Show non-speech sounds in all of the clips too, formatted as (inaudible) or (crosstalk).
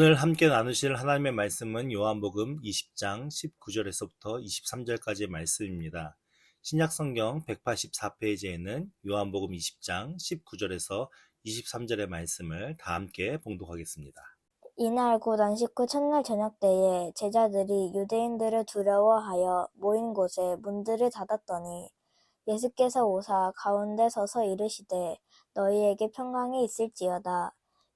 오늘 함께 나누실 하나님의 말씀은 요한복음 20장 19절에서부터 23절까지의 말씀입니다. 신약성경 184페이지에는 요한복음 20장 19절에서 23절의 말씀을 다 함께 봉독하겠습니다. 이날 곧 안식 후 첫날 저녁 때에 제자들이 유대인들을 두려워하여 모인 곳에 문들을 닫았더니 예수께서 오사 가운데 서서 이르시되 너희에게 평강이 있을지어다.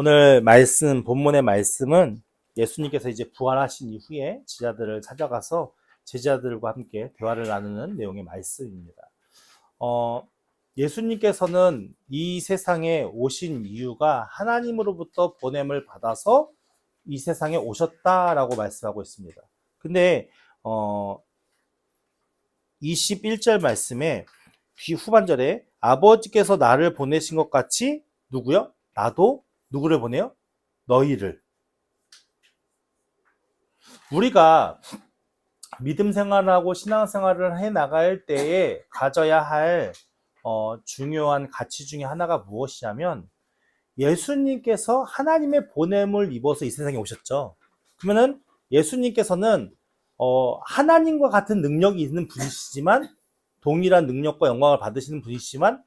오늘 말씀, 본문의 말씀은 예수님께서 이제 부활하신 이후에 제자들을 찾아가서 제자들과 함께 대화를 나누는 내용의 말씀입니다. 어, 예수님께서는 이 세상에 오신 이유가 하나님으로부터 보냄을 받아서 이 세상에 오셨다라고 말씀하고 있습니다. 근데 어 21절 말씀에 뒤 후반절에 아버지께서 나를 보내신 것 같이 누구요? 나도 누구를 보내요? 너희를. 우리가 믿음 생활하고 신앙 생활을 해 나갈 때에 가져야 할 어, 중요한 가치 중에 하나가 무엇이냐면 예수님께서 하나님의 보냄을 입어서 이 세상에 오셨죠. 그러면은 예수님께서는 어, 하나님과 같은 능력이 있는 분이시지만 동일한 능력과 영광을 받으시는 분이시지만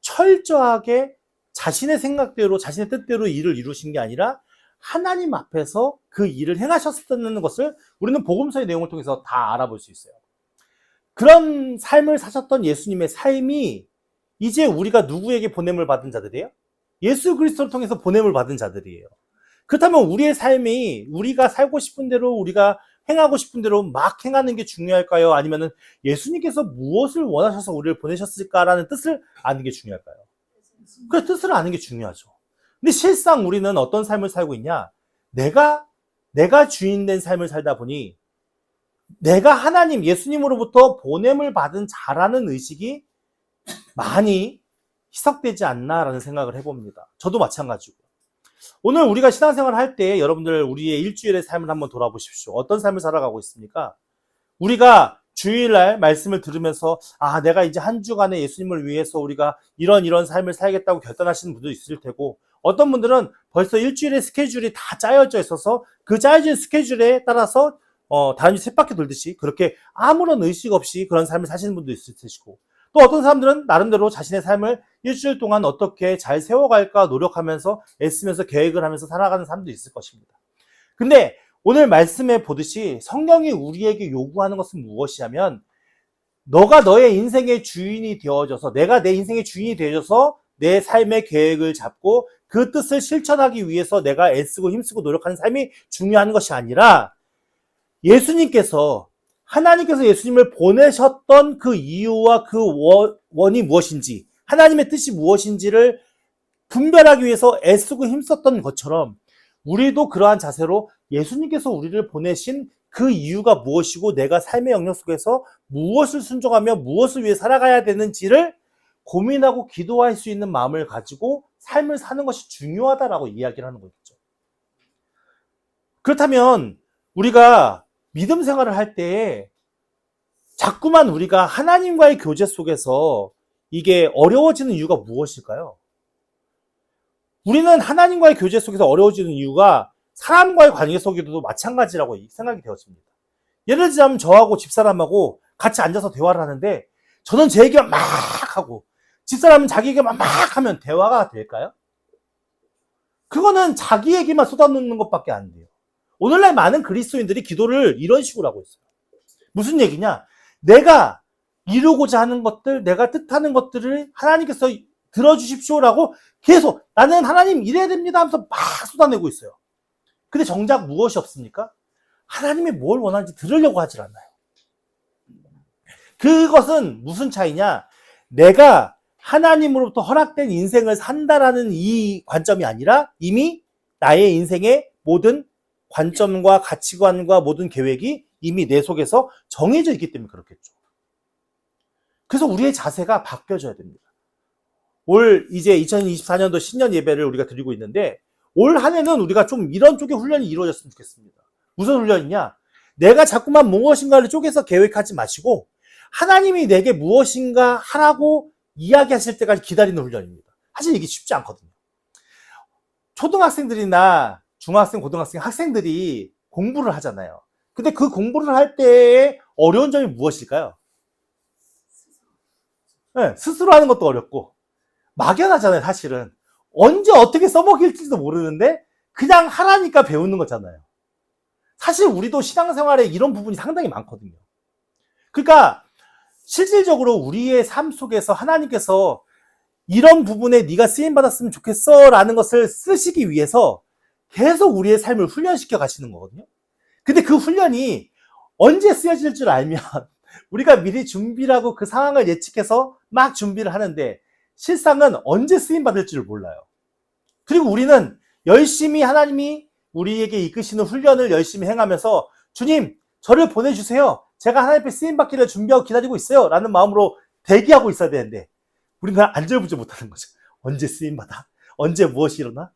철저하게 자신의 생각대로 자신의 뜻대로 일을 이루신 게 아니라 하나님 앞에서 그 일을 행하셨다는 것을 우리는 복음서의 내용을 통해서 다 알아볼 수 있어요. 그런 삶을 사셨던 예수님의 삶이 이제 우리가 누구에게 보냄을 받은 자들이에요? 예수 그리스도를 통해서 보냄을 받은 자들이에요. 그렇다면 우리의 삶이 우리가 살고 싶은 대로 우리가 행하고 싶은 대로 막 행하는 게 중요할까요? 아니면은 예수님께서 무엇을 원하셔서 우리를 보내셨을까라는 뜻을 아는 게 중요할까요? 그 뜻을 아는 게 중요하죠. 근데 실상 우리는 어떤 삶을 살고 있냐? 내가 내가 주인 된 삶을 살다 보니 내가 하나님 예수님으로부터 보냄을 받은 자라는 의식이 많이 희석되지 않나라는 생각을 해봅니다. 저도 마찬가지고. 오늘 우리가 신앙생활을 할때 여러분들 우리의 일주일의 삶을 한번 돌아보십시오. 어떤 삶을 살아가고 있습니까? 우리가 주일날 말씀을 들으면서 아 내가 이제 한 주간에 예수님을 위해서 우리가 이런 이런 삶을 살겠다고 결단하시는 분도 있을 테고 어떤 분들은 벌써 일주일의 스케줄이 다 짜여져 있어서 그 짜여진 스케줄에 따라서 어, 다른 셋바퀴 돌듯이 그렇게 아무런 의식 없이 그런 삶을 사시는 분도 있을 테시고 또 어떤 사람들은 나름대로 자신의 삶을 일주일 동안 어떻게 잘 세워갈까 노력하면서 애쓰면서 계획을 하면서 살아가는 사람도 있을 것입니다. 근데 오늘 말씀에 보듯이 성령이 우리에게 요구하는 것은 무엇이냐면 너가 너의 인생의 주인이 되어져서 내가 내 인생의 주인이 되어져서 내 삶의 계획을 잡고 그 뜻을 실천하기 위해서 내가 애쓰고 힘쓰고 노력하는 삶이 중요한 것이 아니라 예수님께서 하나님께서 예수님을 보내셨던 그 이유와 그 원이 무엇인지 하나님의 뜻이 무엇인지를 분별하기 위해서 애쓰고 힘썼던 것처럼 우리도 그러한 자세로 예수님께서 우리를 보내신 그 이유가 무엇이고 내가 삶의 영역 속에서 무엇을 순종하며 무엇을 위해 살아가야 되는지를 고민하고 기도할 수 있는 마음을 가지고 삶을 사는 것이 중요하다라고 이야기를 하는 거겠죠. 그렇다면 우리가 믿음 생활을 할때 자꾸만 우리가 하나님과의 교제 속에서 이게 어려워지는 이유가 무엇일까요? 우리는 하나님과의 교제 속에서 어려워지는 이유가 사람과의 관계 속에도 마찬가지라고 생각이 되었습니다. 예를 들자면 저하고 집사람하고 같이 앉아서 대화를 하는데 저는 제 얘기만 막 하고 집사람은 자기 얘기만 막 하면 대화가 될까요? 그거는 자기 얘기만 쏟아놓는 것밖에 안 돼요. 오늘날 많은 그리스도인들이 기도를 이런 식으로 하고 있어요. 무슨 얘기냐? 내가 이루고자 하는 것들, 내가 뜻하는 것들을 하나님께서 들어주십시오라고 계속 나는 하나님 이래야 됩니다 하면서 막 쏟아내고 있어요. 근데 정작 무엇이 없습니까? 하나님이 뭘 원하는지 들으려고 하질 않아요. 그것은 무슨 차이냐? 내가 하나님으로부터 허락된 인생을 산다라는 이 관점이 아니라 이미 나의 인생의 모든 관점과 가치관과 모든 계획이 이미 내 속에서 정해져 있기 때문에 그렇겠죠. 그래서 우리의 자세가 바뀌어져야 됩니다. 올 이제 2024년도 신년 예배를 우리가 드리고 있는데 올 한 해는 우리가 좀 이런 쪽의 훈련이 이루어졌으면 좋겠습니다. 무슨 훈련이냐? 내가 자꾸만 무엇인가를 쪼개서 계획하지 마시고 하나님이 내게 무엇인가 하라고 이야기하실 때까지 기다리는 훈련입니다. 사실 이게 쉽지 않거든요. 초등학생들이나 중학생, 고등학생, 학생들이 공부를 하잖아요. 근데 그 공부를 할 때의 어려운 점이 무엇일까요? 네, 스스로 하는 것도 어렵고 막연하잖아요, 사실은. 언제 어떻게 써먹일지도 모르는데 그냥 하라니까 배우는 거잖아요. 사실 우리도 신앙생활에 이런 부분이 상당히 많거든요. 그러니까 실질적으로 우리의 삶 속에서 하나님께서 이런 부분에 네가 쓰임 받았으면 좋겠어라는 것을 쓰시기 위해서 계속 우리의 삶을 훈련시켜 가시는 거거든요. 근데 그 훈련이 언제 쓰여질 줄 알면 (laughs) 우리가 미리 준비를 하고 그 상황을 예측해서 막 준비를 하는데 실상은 언제 쓰임 받을 줄 몰라요. 그리고 우리는 열심히 하나님이 우리에게 이끄시는 훈련을 열심히 행하면서 주님 저를 보내주세요. 제가 하나님 앞에 쓰임 받기를 준비하고 기다리고 있어요. 라는 마음으로 대기하고 있어야 되는데 우리는 안절부절 못하는 거죠. 언제 쓰임 받아? 언제 무엇이 일어나?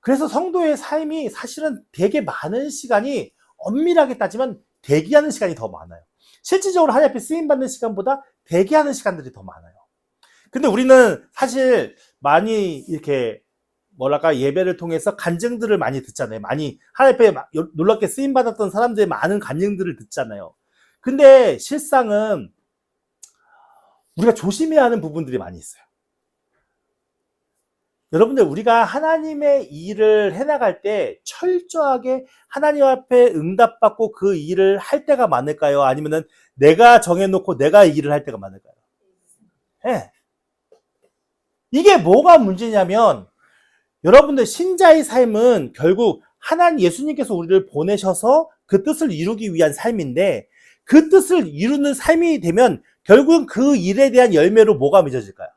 그래서 성도의 삶이 사실은 되게 많은 시간이 엄밀하게 따지면 대기하는 시간이 더 많아요. 실질적으로 하나님 앞에 쓰임 받는 시간보다 대기하는 시간들이 더 많아요. 근데 우리는 사실 많이 이렇게 뭐랄까 예배를 통해서 간증들을 많이 듣잖아요. 많이 하나님 앞에 막 놀랍게 쓰임 받았던 사람들의 많은 간증들을 듣잖아요. 근데 실상은 우리가 조심해야 하는 부분들이 많이 있어요. 여러분들 우리가 하나님의 일을 해나갈 때 철저하게 하나님 앞에 응답받고 그 일을 할 때가 많을까요? 아니면은 내가 정해놓고 내가 이 일을 할 때가 많을까요? 예. 이게 뭐가 문제냐면 여러분들 신자의 삶은 결국 하나님 예수님께서 우리를 보내셔서 그 뜻을 이루기 위한 삶인데 그 뜻을 이루는 삶이 되면 결국은 그 일에 대한 열매로 뭐가 맺어질까요?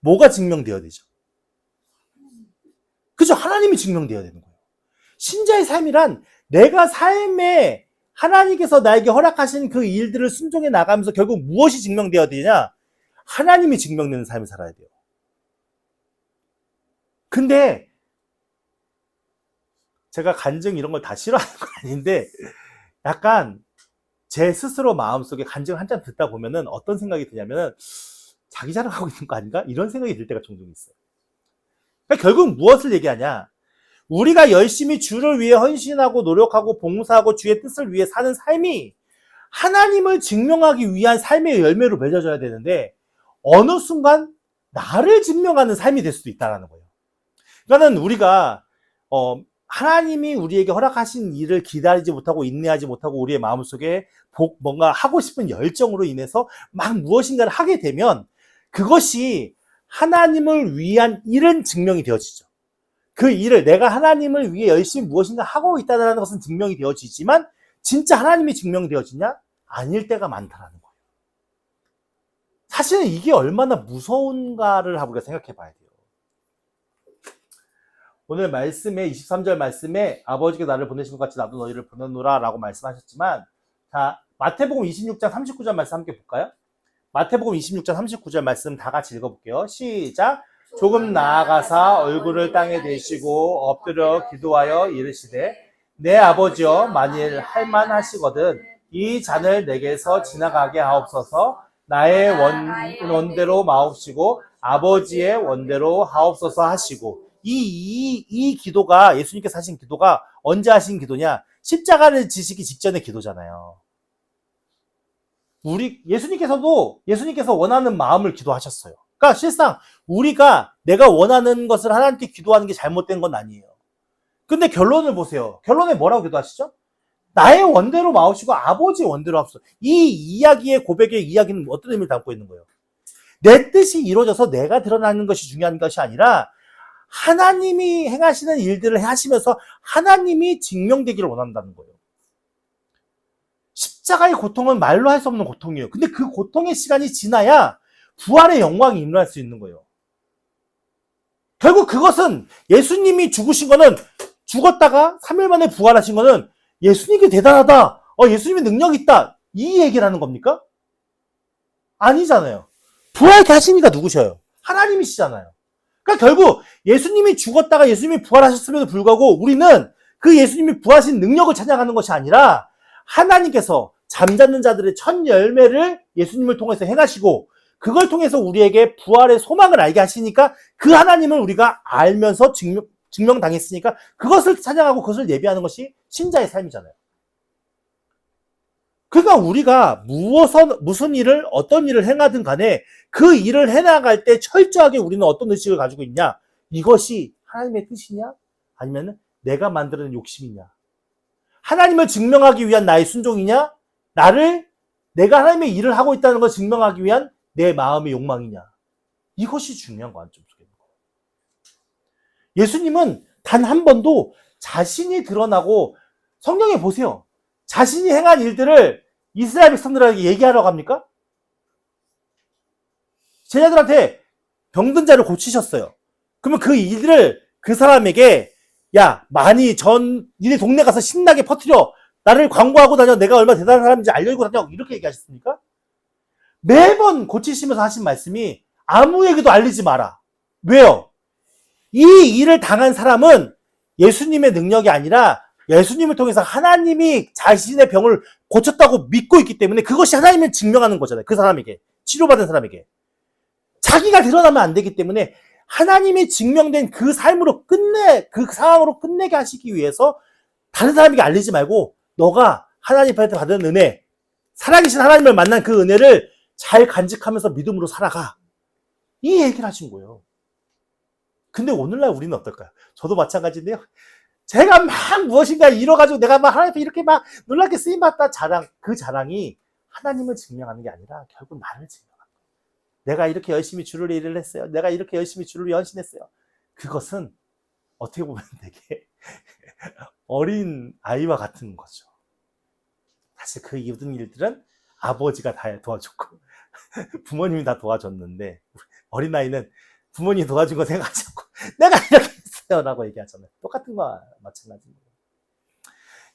뭐가 증명되어야 되죠? 그죠? 하나님이 증명되어야 되는 거예요. 신자의 삶이란 내가 삶에 하나님께서 나에게 허락하신 그 일들을 순종해 나가면서 결국 무엇이 증명되어야 되냐? 하나님이 증명되는 삶을 살아야 돼요. 근데 제가 간증 이런 걸 다 싫어하는 건 아닌데 약간 제 스스로 마음속에 간증을 한참 듣다 보면은 어떤 생각이 드냐면은 자기 자랑하고 있는 거 아닌가? 이런 생각이 들 때가 종종 있어요. 그러니까 결국 무엇을 얘기하냐? 우리가 열심히 주를 위해 헌신하고 노력하고 봉사하고 주의 뜻을 위해 사는 삶이 하나님을 증명하기 위한 삶의 열매로 맺어져야 되는데 어느 순간 나를 증명하는 삶이 될 수도 있다라는 거예요. 그러니까는 우리가 어, 하나님이 우리에게 허락하신 일을 기다리지 못하고 인내하지 못하고 우리의 마음속에 복 뭔가 하고 싶은 열정으로 인해서 막 무엇인가를 하게 되면 그것이 하나님을 위한 일은 증명이 되어지죠. 그 일을 내가 하나님을 위해 열심히 무엇인가 하고 있다는 것은 증명이 되어지지만 진짜 하나님이 증명되어지냐? 아닐 때가 많다라는. 사실은 이게 얼마나 무서운가를 우리가 생각해 봐야 돼요. 오늘 말씀에 23절 말씀에 아버지가 나를 보내신 것 같이 나도 너희를 보내노라 라고 말씀하셨지만 자 마태복음 26장 39절 말씀 함께 볼까요? 마태복음 26장 39절 말씀 다 같이 읽어볼게요. 시작 조금 나아가사 얼굴을 땅에 대시고 엎드려 기도하여 이르시되 내 아버지여 만일 할만하시거든 이 잔을 내게서 지나가게 하옵소서 나의 원, 원대로 마옵시고 아버지의 원대로 하옵소서 하시고 이, 이, 이 기도가 예수님께서 하신 기도가 언제 하신 기도냐? 십자가를 지시기 직전의 기도잖아요. 우리, 예수님께서도 예수님께서 원하는 마음을 기도하셨어요. 그러니까 실상 우리가 내가 원하는 것을 하나님께 기도하는 게 잘못된 건 아니에요. 근데 결론을 보세요. 결론에 뭐라고 기도하시죠? 나의 원대로 마오시고 아버지의 원대로 합소. 이 이야기의 고백의 이야기는 어떤 의미를 담고 있는 거예요? 내 뜻이 이루어져서 내가 드러나는 것이 중요한 것이 아니라 하나님이 행하시는 일들을 하시면서 하나님이 증명되기를 원한다는 거예요. 십자가의 고통은 말로 할 수 없는 고통이에요. 근데 그 고통의 시간이 지나야 부활의 영광이 일어날 수 있는 거예요. 결국 그것은 예수님이 죽으신 거는 죽었다가 3일 만에 부활하신 거는 예수님이 대단하다. 어, 예수님의 능력이 있다. 이 얘기를 하는 겁니까? 아니잖아요. 부활케 하시니까 누구셔요? 하나님이시잖아요. 그러니까 결국 예수님이 죽었다가 예수님이 부활하셨음에도 불구하고 우리는 그 예수님이 부활하신 능력을 찬양하는 것이 아니라 하나님께서 잠자는 자들의 첫 열매를 예수님을 통해서 행하시고 그걸 통해서 우리에게 부활의 소망을 알게 하시니까 그 하나님을 우리가 알면서 증명, 증명당했으니까 그것을 찬양하고 그것을 예비하는 것이 신자의 삶이잖아요. 그러니까 우리가 무엇은, 무슨 일을, 어떤 일을 행하든 간에 그 일을 해나갈 때 철저하게 우리는 어떤 의식을 가지고 있냐? 이것이 하나님의 뜻이냐? 아니면 내가 만드는 욕심이냐? 하나님을 증명하기 위한 나의 순종이냐? 나를 내가 하나님의 일을 하고 있다는 걸 증명하기 위한 내 마음의 욕망이냐? 이것이 중요한 관점 예수님은 단 한 번도 자신이 드러나고 성경에 보세요. 자신이 행한 일들을 이스라엘 백성들에게 얘기하라고 합니까? 제자들한테 병든 자를 고치셨어요. 그러면 그 일을 그 사람에게 야 많이 전 니네 동네 가서 신나게 퍼뜨려 나를 광고하고 다녀 내가 얼마나 대단한 사람인지 알려주고 다녀 이렇게 얘기하셨습니까? 매번 고치시면서 하신 말씀이 아무에게도 알리지 마라. 왜요? 이 일을 당한 사람은 예수님의 능력이 아니라 예수님을 통해서 하나님이 자신의 병을 고쳤다고 믿고 있기 때문에 그것이 하나님을 증명하는 거잖아요. 그 사람에게. 치료받은 사람에게. 자기가 드러나면 안 되기 때문에 하나님이 증명된 그 삶으로 끝내, 그 상황으로 끝내게 하시기 위해서 다른 사람에게 알리지 말고 너가 하나님한테 받은 은혜, 살아계신 하나님을 만난 그 은혜를 잘 간직하면서 믿음으로 살아가. 이 얘기를 하신 거예요. 근데 오늘날 우리는 어떨까요? 저도 마찬가지인데요. 제가 막 무엇인가 이뤄가지고 내가 막 하나님 앞에 이렇게 막 놀랍게 쓰임받다 자랑, 그 자랑이 하나님을 증명하는 게 아니라 결국 나를 증명하는 거예요. 내가 이렇게 열심히 주를 일을 했어요. 내가 이렇게 열심히 주를 연신했어요. 그것은 어떻게 보면 (laughs) 되게 어린 아이와 같은 거죠. 사실 그 모든 일들은 아버지가 다 도와줬고 (laughs) 부모님이 다 도와줬는데 어린아이는 부모님이 도와준 거 생각하지 않고 (laughs) 내가 이렇게 했어요 라고 얘기하잖아요. 똑같은 거와 마찬가지입니다.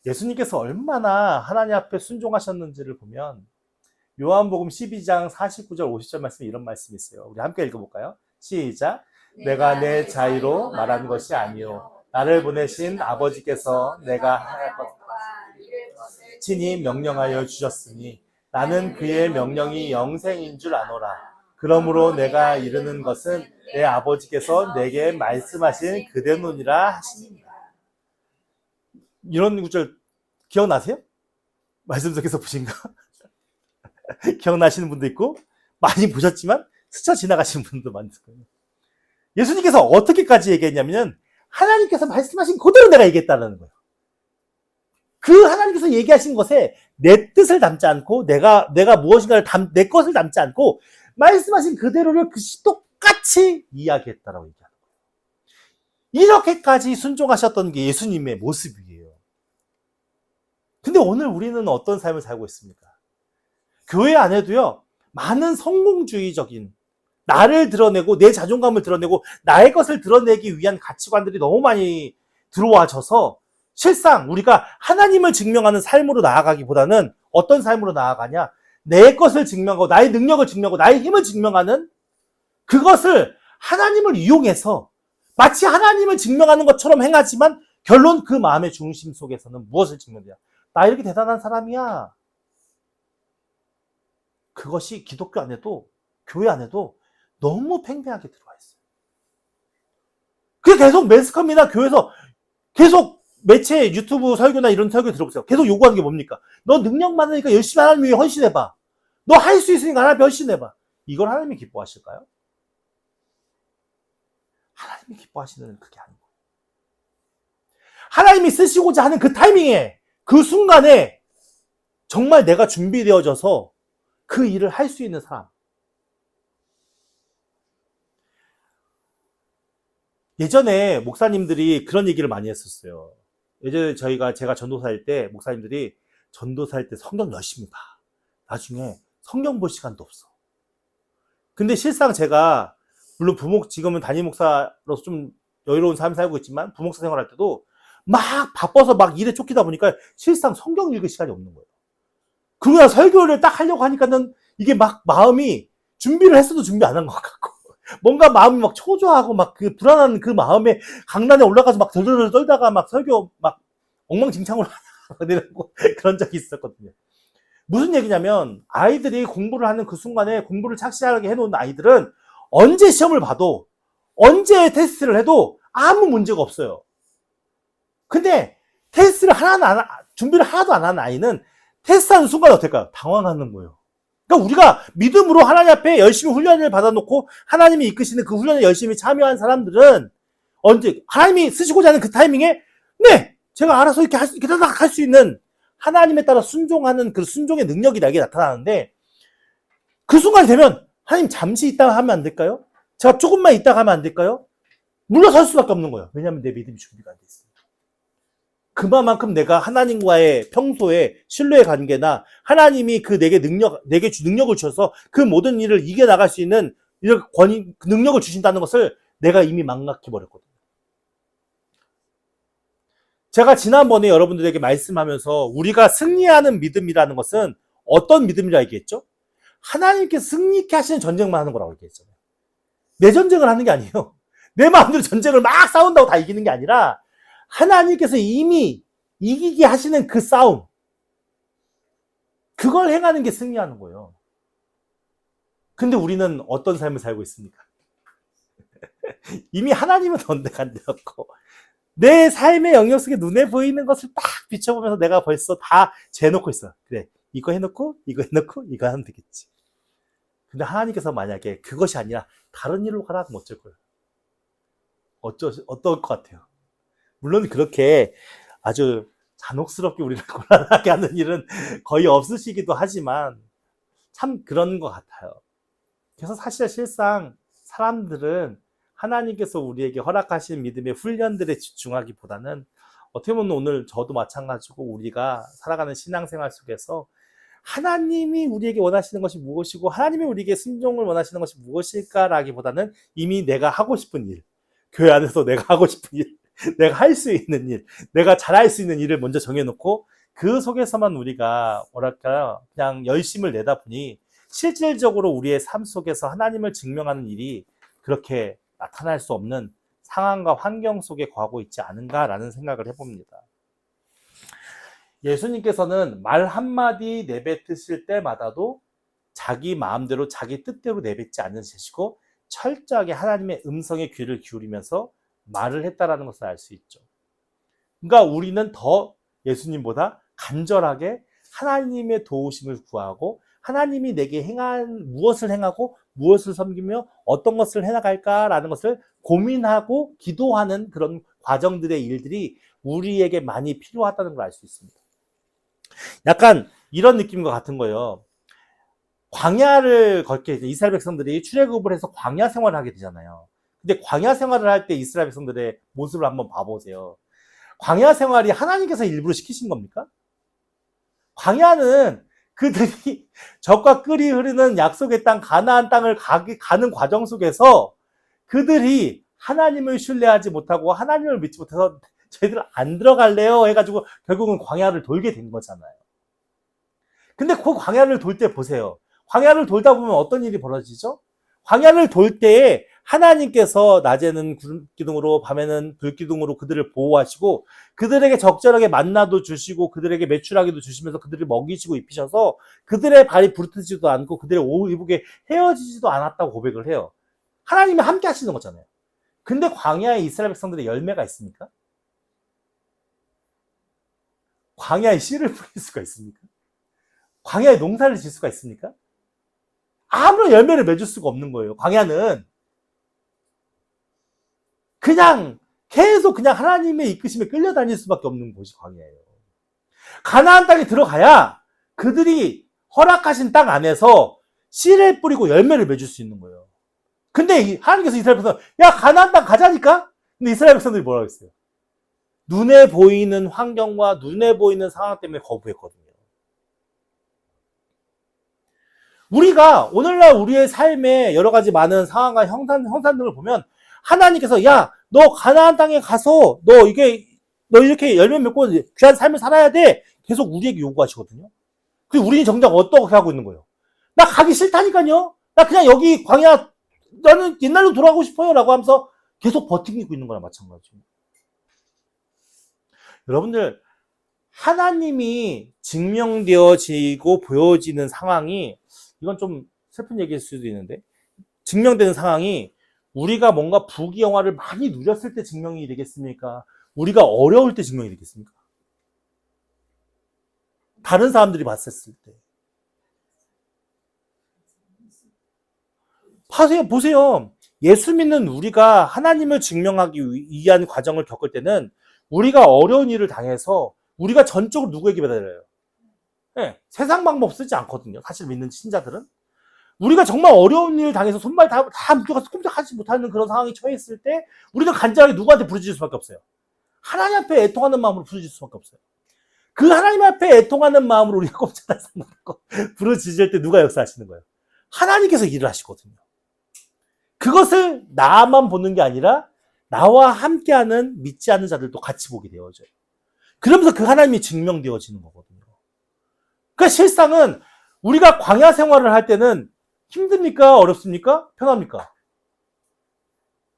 예수님께서 얼마나 하나님 앞에 순종하셨는지를 보면 요한복음 12장 49절 50절 말씀에 이런 말씀이 있어요. 우리 함께 읽어볼까요? 시작. 내가 내 자유로 말한 것이 아니요 나를 보내신 아버지께서 내가 할것 친히 명령하여 주셨으니 나는 그의 명령이 영생인 줄 아노라. 그러므로 내가 이르는 것은 내 아버지께서 내게 말씀하신 그대노니라 하십니다. 이런 구절 기억나세요? 말씀 속에서 보신가? (laughs) 기억나시는 분도 있고 많이 보셨지만 스쳐 지나가신 분도 많을 거예요. 예수님께서 어떻게까지 얘기했냐면 하나님께서 말씀하신 그대로 내가 얘기했다는 거예요. 그 하나님께서 얘기하신 것에 내 뜻을 담지 않고 내가 내가 무엇인가를 담, 내 것을 담지 않고 말씀하신 그대로를 그시 똑같이 이야기했다라고 얘기하는 거예요. 이렇게까지 순종하셨던 게 예수님의 모습이에요. 근데 오늘 우리는 어떤 삶을 살고 있습니까? 교회 안에도요, 많은 성공주의적인, 나를 드러내고, 내 자존감을 드러내고, 나의 것을 드러내기 위한 가치관들이 너무 많이 들어와져서, 실상 우리가 하나님을 증명하는 삶으로 나아가기보다는 어떤 삶으로 나아가냐? 내 것을 증명하고, 나의 능력을 증명하고, 나의 힘을 증명하는 그것을 하나님을 이용해서 마치 하나님을 증명하는 것처럼 행하지만 결론 그 마음의 중심 속에서는 무엇을 증명해야? 나 이렇게 대단한 사람이야. 그것이 기독교 안에도 교회 안에도 너무 팽팽하게 들어와 있어요. 그게 계속 매스컴이나 교회에서 계속 매체 유튜브 설교나 이런 설교 들어보세요. 계속 요구하는 게 뭡니까? 너 능력 많으니까 열심히 하나님 위해 헌신해봐. 너 할 수 있으니까 하나님 헌신해봐. 이걸 하나님이 기뻐하실까요? 하나님이 기뻐하시는 그게 아니고 하나님이 쓰시고자 하는 그 타이밍에 그 순간에 정말 내가 준비되어져서 그 일을 할 수 있는 사람. 예전에 목사님들이 그런 얘기를 많이 했었어요. 예전에 저희가 제가 전도사일 때 목사님들이 전도사 할때 성경 열심히 봐. 나중에 성경 볼 시간도 없어. 근데 실상 제가 물론 부목 지금은 담임 목사로서 좀 여유로운 삶 살고 있지만 부목사 생활할 때도 막 바빠서 막 일에 쫓기다 보니까 실상 성경 읽을 시간이 없는 거예요. 그러고 나 설교를 딱 하려고 하니까는 이게 막 마음이 준비를 했어도 준비 안 한 것 같고 뭔가 마음이 막 초조하고 막 그 불안한 그 마음에 강단에 올라가서 막 덜덜덜 떨다가 막 설교 막 엉망진창으로 (laughs) 하고 그런 적이 있었거든요. 무슨 얘기냐면 아이들이 공부를 하는 그 순간에 공부를 착실하게 해놓은 아이들은 언제 시험을 봐도 언제 테스트를 해도 아무 문제가 없어요. 근데 테스트를 하나도 안, 하- 준비를 하나도 안 하는 아이는 테스트하는 순간 어떨까요? 당황하는 거예요. 그러니까 우리가 믿음으로 하나님 앞에 열심히 훈련을 받아놓고 하나님이 이끄시는 그 훈련에 열심히 참여한 사람들은 언제 하나님이 쓰시고자 하는 그 타이밍에 네 제가 알아서 이렇게 할 수, 이렇게 할수 있는 하나님에 따라 순종하는 그 순종의 능력이 나에게 나타나는데 그 순간이 되면 하나님 잠시 있다가 하면 안 될까요? 제가 조금만 있다가 하면 안 될까요? 물러설 수밖에 없는 거예요. 왜냐하면 내 믿음이 준비가 안 돼 있어요. 그만큼 내가 하나님과의 평소에 신뢰의 관계나 하나님이 그 내게 능력, 내게 주- 능력을 주셔서 그 모든 일을 이겨나갈 수 있는 이런 권위, 그 능력을 주신다는 것을 내가 이미 망각해 버렸거든요. 제가 지난번에 여러분들에게 말씀하면서 우리가 승리하는 믿음이라는 것은 어떤 믿음이라 얘기했죠? 하나님께서 승리케 하시는 전쟁만 하는 거라고 얘기했잖아요. 내 전쟁을 하는 게 아니에요. 내 마음대로 전쟁을 막 싸운다고 다 이기는 게 아니라 하나님께서 이미 이기게 하시는 그 싸움. 그걸 행하는 게 승리하는 거예요. 근데 우리는 어떤 삶을 살고 있습니까? (laughs) 이미 하나님은 언데간데였고 내 삶의 영역 속에 눈에 보이는 것을 딱 비춰보면서 내가 벌써 다 재놓고 있어. 그래, 이거 해놓고, 이거 해놓고, 이거 하면 되겠지. 근데 하나님께서 만약에 그것이 아니라 다른 일로 가라 하면 어쩔 거예요? 어쩌, 어떨 것 같아요? 물론 그렇게 아주 잔혹스럽게 우리를 (laughs) 곤란하게 하는 일은 거의 없으시기도 하지만 참 그런 것 같아요. 그래서 사실 실상 사람들은 하나님께서 우리에게 허락하신 믿음의 훈련들에 집중하기보다는 어떻게 보면 오늘 저도 마찬가지고 우리가 살아가는 신앙생활 속에서 하나님이 우리에게 원하시는 것이 무엇이고 하나님이 우리에게 순종을 원하시는 것이 무엇일까라기보다는 이미 내가 하고 싶은 일, 교회 안에서 내가 하고 싶은 일, (laughs) 내가 할 수 있는 일, 내가 잘할 수 있는 일을 먼저 정해놓고 그 속에서만 우리가 뭐랄까 그냥 열심을 내다 보니 실질적으로 우리의 삶 속에서 하나님을 증명하는 일이 그렇게 나타날 수 없는 상황과 환경 속에 거하고 있지 않은가라는 생각을 해봅니다. 예수님께서는 말 한마디 내뱉으실 때마다도 자기 마음대로 자기 뜻대로 내뱉지 않으시고 철저하게 하나님의 음성에 귀를 기울이면서 말을 했다라는 것을 알 수 있죠. 그러니까 우리는 더 예수님보다 간절하게 하나님의 도우심을 구하고 하나님이 내게 행한 무엇을 행하고 무엇을 섬기며 어떤 것을 해나갈까라는 것을 고민하고 기도하는 그런 과정들의 일들이 우리에게 많이 필요하다는 걸 알 수 있습니다. 약간 이런 느낌과 같은 거예요. 광야를 걷게 이스라엘 백성들이 출애굽을 해서 광야 생활을 하게 되잖아요. 근데 광야 생활을 할 때 이스라엘 백성들의 모습을 한번 봐보세요. 광야 생활이 하나님께서 일부러 시키신 겁니까? 광야는 그들이 (laughs) 적과 끓이 흐르는 약속의 땅 가나안 땅을 가기, 가는 과정 속에서 그들이 하나님을 신뢰하지 못하고 하나님을 믿지 못해서 저희들 안 들어갈래요 해가지고 결국은 광야를 돌게 된 거잖아요. 근데 그 광야를 돌 때 보세요. 광야를 돌다 보면 어떤 일이 벌어지죠? 광야를 돌 때에 하나님께서 낮에는 구름 기둥으로 밤에는 불 기둥으로 그들을 보호하시고 그들에게 적절하게 만나도 주시고 그들에게 매출하기도 주시면서 그들을 먹이시고 입히셔서 그들의 발이 부르트지도 않고 그들의 옷 이북에 헤어지지도 않았다고 고백을 해요. 하나님이 함께 하시는 거잖아요. 근데 광야에 이스라엘 백성들의 열매가 있습니까? 광야에 씨를 뿌릴 수가 있습니까? 광야에 농사를 질 수가 있습니까? 아무런 열매를 맺을 수가 없는 거예요. 광야는 그냥 계속 그냥 하나님의 이끄심에 끌려다닐 수밖에 없는 곳이 광야예요. 가나안 땅에 들어가야 그들이 허락하신 땅 안에서 씨를 뿌리고 열매를 맺을 수 있는 거예요. 근데 하나님께서 이스라엘 백성 야 가나안 땅 가자니까. 근데 이스라엘 백성들이 뭐라고 했어요? 눈에 보이는 환경과 눈에 보이는 상황 때문에 거부했거든요. 우리가 오늘날 우리의 삶에 여러 가지 많은 상황과 형상, 형상들을 보면 하나님께서 야, 너 가나안 땅에 가서 너 이게 너 이렇게 열매 맺고 귀한 삶을 살아야 돼. 계속 우리에게 요구하시거든요. 그리고 우리는 정작 어떻게 하고 있는 거예요? 나 가기 싫다니까요. 나 그냥 여기 광야 나는 옛날로 돌아가고 싶어요라고 하면서 계속 버티고 있는 거랑 마찬가지예요. 여러분들 하나님이 증명되어지고 보여지는 상황이 이건 좀 슬픈 얘기일 수도 있는데 증명되는 상황이 우리가 뭔가 부귀영화를 많이 누렸을 때 증명이 되겠습니까? 우리가 어려울 때 증명이 되겠습니까? 다른 사람들이 봤었을 때. 파세요, 보세요. 예수 믿는 우리가 하나님을 증명하기 위- 위한 과정을 겪을 때는 우리가 어려운 일을 당해서 우리가 전적으로 누구에게 매달려요? 네, 세상 방법 쓰지 않거든요. 사실 믿는 신자들은. 우리가 정말 어려운 일을 당해서 손발 다, 다 묶여가서 꼼짝하지 못하는 그런 상황에 처했을 때 우리는 간절하게 누구한테 부르짖을 수밖에 없어요. 하나님 앞에 애통하는 마음으로 부르짖을 수밖에 없어요. 그 하나님 앞에 애통하는 마음으로 우리가 (laughs) 못하고 부르짖을 때 누가 역사하시는 거예요? 하나님께서 일을 하시거든요. 그것을 나만 보는 게 아니라 나와 함께하는 믿지 않는 자들도 같이 보게 되어져요. 그러면서 그 하나님이 증명되어지는 거거든요. 그러니까 실상은 우리가 광야 생활을 할 때는 힘듭니까? 어렵습니까? 편합니까?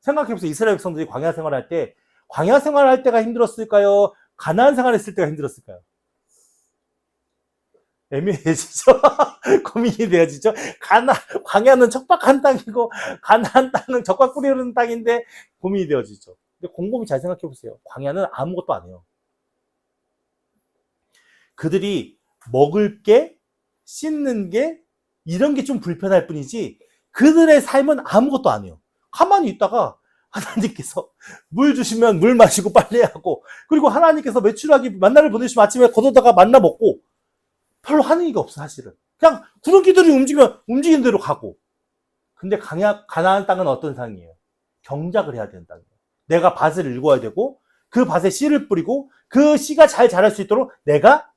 생각해보세요. 이스라엘 백성들이 광야 생활을 할 때, 광야 생활을 할 때가 힘들었을까요? 가나안 생활을 했을 때가 힘들었을까요? 애매해지죠? (laughs) 고민이 되어지죠? 가나, 광야는 척박한 땅이고, 가나안 땅은 적과 꿀이 흐르는 땅인데, 고민이 되어지죠. 근데 곰곰이 잘 생각해보세요. 광야는 아무것도 안 해요. 그들이 먹을 게, 씻는 게, 이런 게 좀 불편할 뿐이지, 그들의 삶은 아무것도 안 해요. 가만히 있다가, 하나님께서 물 주시면 물 마시고 빨래하고, 그리고 하나님께서 매출하기 만나를 보내시면 아침에 걷어다가 만나 먹고, 별로 하는 일이 없어, 사실은. 그냥 구름기들이 움직이면 움직이는 대로 가고. 근데 강야, 가나안 땅은 어떤 땅이에요? 경작을 해야 땅이에요. 내가 밭을 일궈야 되고, 그 밭에 씨를 뿌리고, 그 씨가 잘 자랄 수 있도록 내가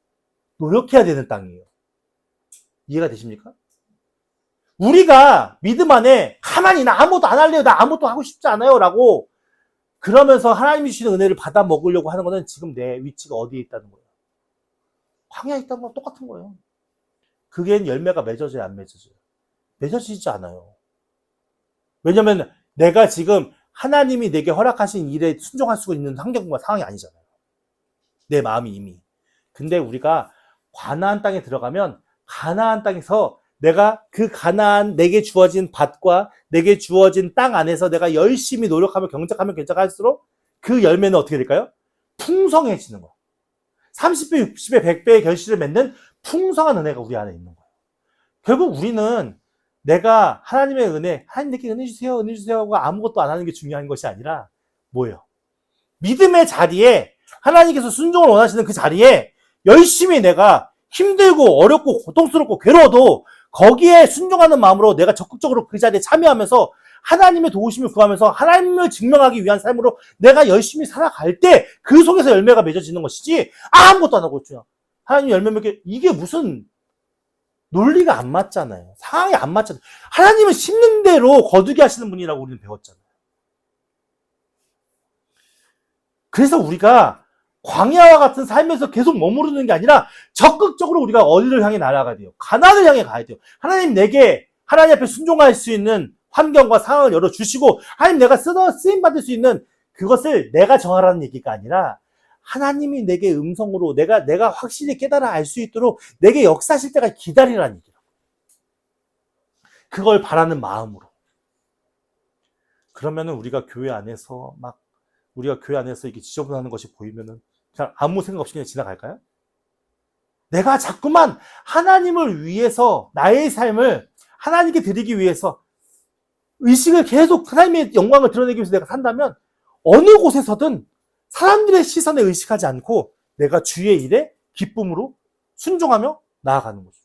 노력해야 되는 땅이에요. 이해가 되십니까? 우리가 믿음 안에 가만히 나 아무것도 안 할래요. 나 아무것도 하고 싶지 않아요. 라고 그러면서 하나님이 주시는 은혜를 받아 먹으려고 하는 거는 지금 내 위치가 어디에 있다는 거예요. 광야에 있다는 건 똑같은 거예요. 그게 열매가 맺어져야 안 맺어져요. 맺어지지 않아요. 왜냐면 내가 지금 하나님이 내게 허락하신 일에 순종할 수 있는 환경과 상황이 아니잖아요. 내 마음이 이미. 근데 우리가 가나안 땅에 들어가면 가나안 땅에서 내가 그 가나안 내게 주어진 밭과 내게 주어진 땅 안에서 내가 열심히 노력하며 경작하며 경작할수록 그 열매는 어떻게 될까요? 풍성해지는 거야. 30배, 60배, 100배의 결실을 맺는 풍성한 은혜가 우리 안에 있는 거예요. 결국 우리는 내가 하나님의 은혜, 하나님 내게 은혜 주세요, 은혜 주세요 하고 아무것도 안 하는 게 중요한 것이 아니라 뭐예요? 믿음의 자리에 하나님께서 순종을 원하시는 그 자리에 열심히 내가 힘들고 어렵고 고통스럽고 괴로워도 거기에 순종하는 마음으로 내가 적극적으로 그 자리에 참여하면서 하나님의 도우심을 구하면서 하나님을 증명하기 위한 삶으로 내가 열심히 살아갈 때 그 속에서 열매가 맺어지는 것이지 아무것도 안 하고 있죠. 하나님 열매 맺게 이게 무슨 논리가 안 맞잖아요. 상황이 안 맞잖아요. 하나님은 심는 대로 거두게 하시는 분이라고 우리는 배웠잖아요. 그래서 우리가 광야와 같은 삶에서 계속 머무르는 게 아니라 적극적으로 우리가 어디를 향해 날아가야 돼요. 가나안을 향해 가야 돼요. 하나님 내게 하나님 앞에 순종할 수 있는 환경과 상황을 열어주시고 하나님 내가 쓰더 쓰임 받을 수 있는 그것을 내가 정하라는 얘기가 아니라 하나님이 내게 음성으로 내가 내가 확실히 깨달아 알 수 있도록 내게 역사하실 때가 기다리라는 얘기라. 그걸 바라는 마음으로. 그러면은 우리가 교회 안에서 막 우리가 교회 안에서 이렇게 지저분하는 것이 보이면은 그냥 아무 생각 없이 그냥 지나갈까요? 내가 자꾸만 하나님을 위해서 나의 삶을 하나님께 드리기 위해서 의식을 계속 하나님의 영광을 드러내기 위해서 내가 산다면 어느 곳에서든 사람들의 시선에 의식하지 않고 내가 주의 일에 기쁨으로 순종하며 나아가는 거죠.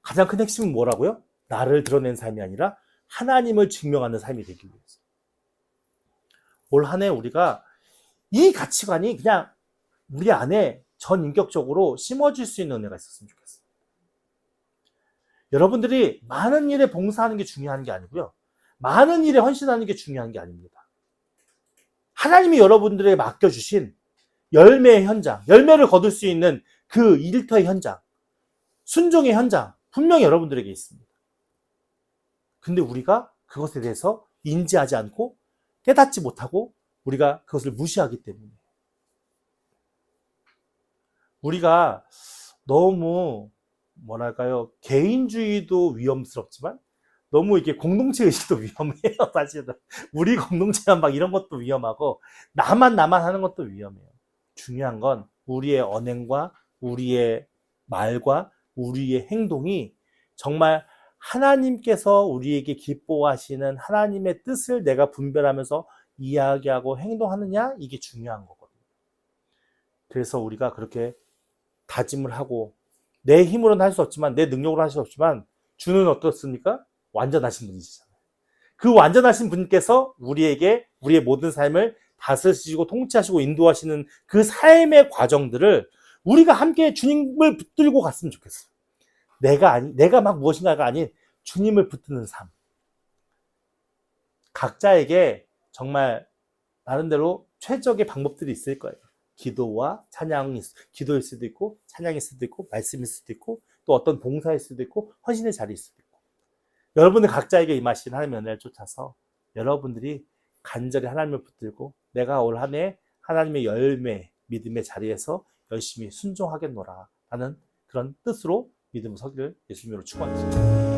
가장 큰 핵심은 뭐라고요? 나를 드러낸 삶이 아니라 하나님을 증명하는 삶이 되기 위해서. 올 한 해 우리가 이 가치관이 그냥 우리 안에 전 인격적으로 심어질 수 있는 은혜가 있었으면 좋겠어요. 여러분들이 많은 일에 봉사하는 게 중요한 게 아니고요. 많은 일에 헌신하는 게 중요한 게 아닙니다. 하나님이 여러분들에게 맡겨주신 열매의 현장, 열매를 거둘 수 있는 그 일터의 현장, 순종의 현장, 분명히 여러분들에게 있습니다. 근데 우리가 그것에 대해서 인지하지 않고 깨닫지 못하고 우리가 그것을 무시하기 때문에. 우리가 너무 뭐랄까요? 개인주의도 위험스럽지만 너무 이게 공동체 의식도 (laughs) 위험해요 사실은. 우리 공동체만 막 이런 것도 위험하고 나만 나만 하는 것도 위험해요. 중요한 건 우리의 언행과 우리의 말과 우리의 행동이 정말 하나님께서 우리에게 기뻐하시는 하나님의 뜻을 내가 분별하면서 이야기하고 행동하느냐 이게 중요한 거거든요. 그래서 우리가 그렇게 다짐을 하고 내 힘으로는 할 수 없지만 내 능력으로 할 수 없지만 주는 어떻습니까? 완전하신 분이시잖아요. 그 완전하신 분께서 우리에게 우리의 모든 삶을 다스리시고 통치하시고 인도하시는 그 삶의 과정들을 우리가 함께 주님을 붙들고 갔으면 좋겠어요. 내가 아니, 내가 막 무엇인가가 아닌 주님을 붙드는 삶. 각자에게 정말 나름대로 최적의 방법들이 있을 거예요. 기도와 찬양이, 기도일 수도 있고, 찬양일 수도 있고, 말씀일 수도 있고, 또 어떤 봉사일 수도 있고, 헌신의 자리일 수도 있고. 여러분들 각자에게 임하신 하나님의 은혜를 쫓아서 여러분들이 간절히 하나님을 붙들고 내가 올 한 해 하나님의 열매, 믿음의 자리에서 열심히 순종하겠노라. 라는 그런 뜻으로 믿음을 서기를 예수님으로 축원합니다.